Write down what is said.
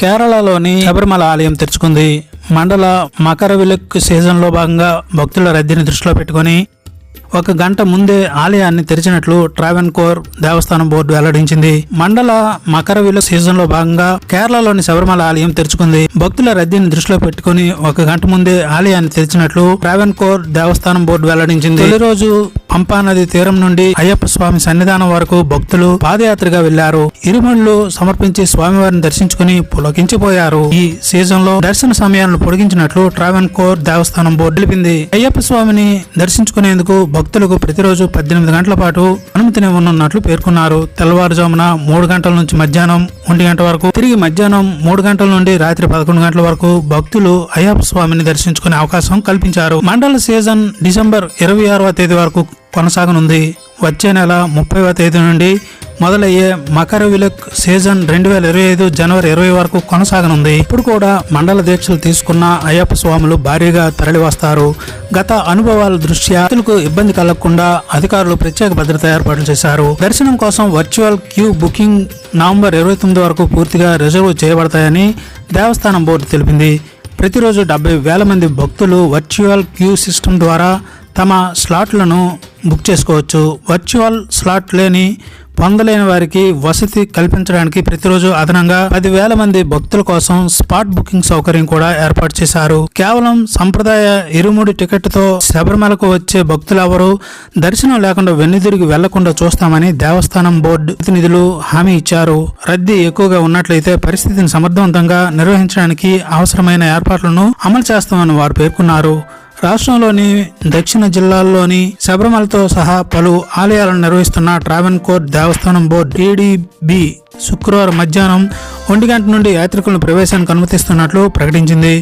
కేరళలోని శబరిమల ఆలయం తెరుచుకుంది. మండల మకర విలక్ సీజన్లో భాగంగా భక్తుల రద్దీని దృష్టిలో పెట్టుకొని ఒక గంట ముందే ఆలయాన్ని తెరిచినట్లు ట్రావెన్కోర్ దేవస్థానం బోర్డు వెల్లడించింది. మండల మకర విలక్ సీజన్లో భాగంగా కేరళలోని శబరిమల ఆలయం తెరుచుకుంది. భక్తుల రద్దీని దృష్టిలో పెట్టుకుని ఒక గంట ముందే ఆలయాన్ని తెరిచినట్లు ట్రావెన్కోర్ దేవస్థానం బోర్డు వెల్లడించింది. తొలి రోజు పంపా నది తీరం నుండి అయ్యప్ప స్వామి సన్నిధానం వరకు భక్తులు పాదయాత్రగా వెళ్ళారు ఇరుముళ్ళు సమర్పించి స్వామివారిని దర్శించుకుని పులకించిపోయారు. ఈ సీజన్లో దర్శన సమయాలను పొడిగించినట్లు ట్రావెన్ కోర్ దేవస్థానం బోర్డు తెలిపింది. అయ్యప్ప స్వామిని దర్శించుకునేందుకు భక్తులకు ప్రతిరోజు పద్దెనిమిది గంటల పాటు అనుమతిని ఉన్నట్లు పేర్కొన్నారు. తెల్లవారుజామున మూడు గంటల నుంచి మధ్యాహ్నం ఒంటి గంట వరకు తిరిగి మధ్యాహ్నం మూడు గంటల నుండి రాత్రి పదకొండు గంటల వరకు భక్తులు అయ్యప్ప స్వామిని దర్శించుకునే అవకాశం కల్పించారు. మండల సీజన్ డిసెంబర్ ఇరవై ఆరవ తేదీ వరకు కొనసాగనుంది. వచ్చే నెల ముప్పైవ తేదీ నుండి మొదలయ్యే మకర విలక్ సీజన్ రెండు వేల ఇరవై ఐదు జనవరి ఇరవై వరకు కొనసాగనుంది. ఇప్పుడు కూడా మండల దీక్షలు తీసుకున్న అయ్యప్ప స్వాములు భారీగా తరలి వస్తారు గత అనుభవాల దృష్ట్యా భక్తులకు ఇబ్బంది కలగకుండా అధికారులు ప్రత్యేక భద్రత ఏర్పాట్లు చేశారు. దర్శనం కోసం వర్చువల్ క్యూ బుకింగ్ నవంబర్ ఇరవై తొమ్మిది వరకు పూర్తిగా రిజర్వ్ చేయబడతాయని దేవస్థానం బోర్డు తెలిపింది. ప్రతిరోజు డెబ్బై వేల మంది భక్తులు వర్చువల్ క్యూ సిస్టమ్ ద్వారా తమ స్లాట్లను బుక్ చేసుకోవచ్చు. వర్చువల్ స్లాట్ లేని పొందలేని వారికి వసతి కల్పించడానికి ప్రతిరోజు అదనంగా పదివేల మంది భక్తుల కోసం స్పాట్ బుకింగ్ సౌకర్యం కూడా ఏర్పాటు చేశారు. కేవలం సంప్రదాయ ఇరుముడి టికెట్తో శబరిమలకు వచ్చే భక్తులెవరూ దర్శనం లేకుండా వెన్నుదిరిగి వెళ్ళకుండా చూస్తామని దేవస్థానం బోర్డు ప్రతినిధులు హామీ ఇచ్చారు. రద్దీ ఎక్కువగా ఉన్నట్లయితే పరిస్థితిని సమర్థవంతంగా నిర్వహించడానికి అవసరమైన ఏర్పాట్లను అమలు చేస్తామని వారు పేర్కొన్నారు. రాష్ట్రంలోని దక్షిణ జిల్లాల్లోని శబరిమలతో సహా పలు ఆలయాలను నిర్వహిస్తున్న ట్రావెన్ కోర్ట్ దేవస్థానం బోర్డు టీడీబీ శుక్రవారం మధ్యాహ్నం ఒంటి గంట నుండి యాత్రికులను ప్రవేశానికి అనుమతిస్తున్నట్లు ప్రకటించింది.